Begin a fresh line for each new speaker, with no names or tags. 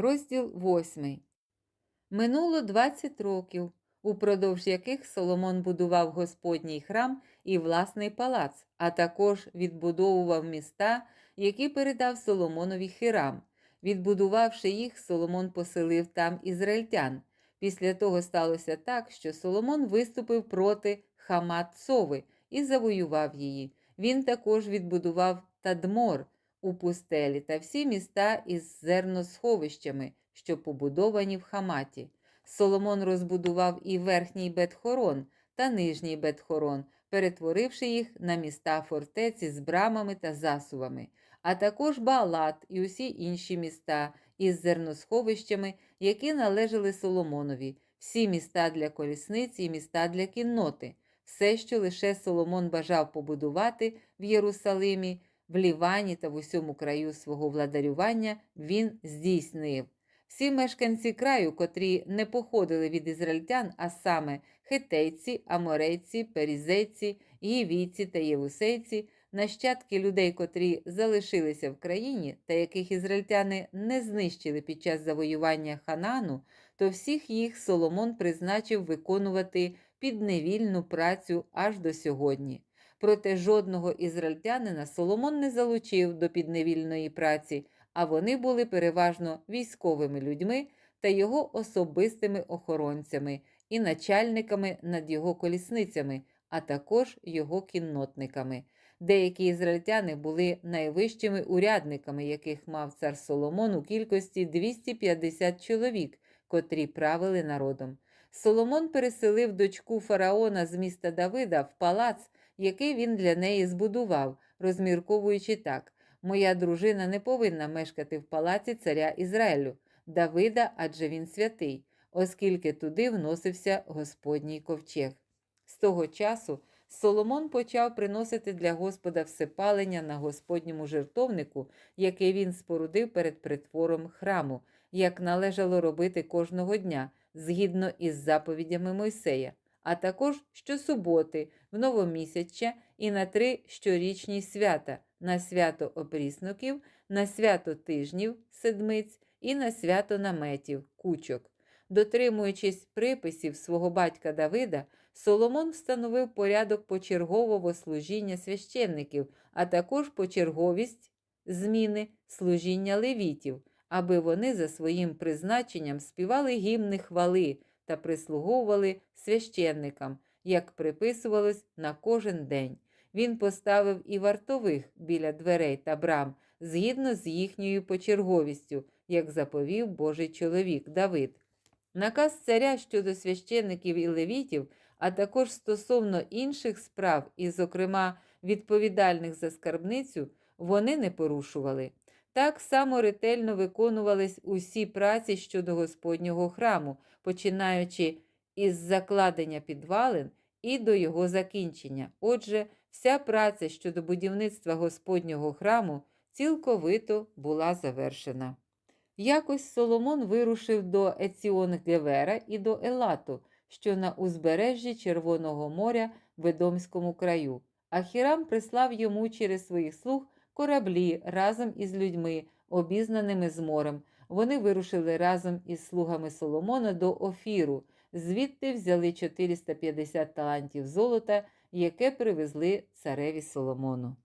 Розділ 8. Минуло 20 років, упродовж яких Соломон будував Господній храм і власний палац, а також відбудовував міста, які передав Соломонові Хірам. Відбудувавши їх, Соломон поселив там ізраїльтян. Після того сталося так, що Соломон виступив проти Хамат-Сови і завоював її. Він також відбудував Тадмор у пустелі та всі міста із зерносховищами, що побудовані в Хаматі. Соломон розбудував і верхній Бетхорон та нижній Бетхорон, перетворивши їх на міста фортеці з брамами та засувами, а також Баалат і усі інші міста із зерносховищами, які належали Соломонові, всі міста для колісниць і міста для кінноти, все, що лише Соломон бажав побудувати в Єрусалимі, в Лівані та в усьому краю свого владарювання, він здійснив. Всі мешканці краю, котрі не походили від ізраїльтян, а саме хетейці, аморейці, перізейці, гівійці та євусейці, нащадки людей, котрі залишилися в країні, та яких ізраїльтяни не знищили під час завоювання Ханану, то всіх їх Соломон призначив виконувати підневільну працю аж до сьогодні. Проте жодного ізраїльтянина Соломон не залучив до підневільної праці, а вони були переважно військовими людьми та його особистими охоронцями і начальниками над його колісницями, а також його кіннотниками. Деякі ізраїльтяни були найвищими урядниками, яких мав цар Соломон у кількості 250 чоловік, котрі правили народом. Соломон переселив дочку фараона з міста Давида в палац, який він для неї збудував, розмірковуючи так: Моя дружина не повинна мешкати в палаці царя Ізраїлю, Давида, адже він святий, оскільки туди вносився Господній ковчег. З того часу Соломон почав приносити для Господа всепалення на Господньому жертовнику, який він спорудив перед притвором храму, як належало робити кожного дня, згідно із заповідями Мойсея, а також щосуботи, в новомісяччя і на три щорічні свята на свято опрісноків, на свято тижнів седмиць і на свято наметів кучок. Дотримуючись приписів свого батька Давида, Соломон встановив порядок почергового служіння священників, а також почерговість зміни служіння левітів, аби вони за своїм призначенням співали гімни хвали та прислуговували священникам, як приписувалось на кожен день. Він поставив і вартових біля дверей та брам згідно з їхньою почерговістю, як заповів Божий чоловік Давид. Наказ царя щодо священників і левітів, а також стосовно інших справ, і, зокрема, відповідальних за скарбницю, вони не порушували. Так само ретельно виконувались усі праці щодо Господнього храму, починаючи із закладення підвалин і до його закінчення. Отже, вся праця щодо будівництва Господнього храму цілковито була завершена. Якось Соломон вирушив до Еціон-Гевера і до Елату, що на узбережжі Червоного моря в Едомському краю. А Хірам прислав йому через своїх слуг кораблі разом із людьми, обізнаними з морем. Вони вирушили разом із слугами Соломона до Офіру, звідти взяли 450 талантів золота, яке привезли цареві Соломону.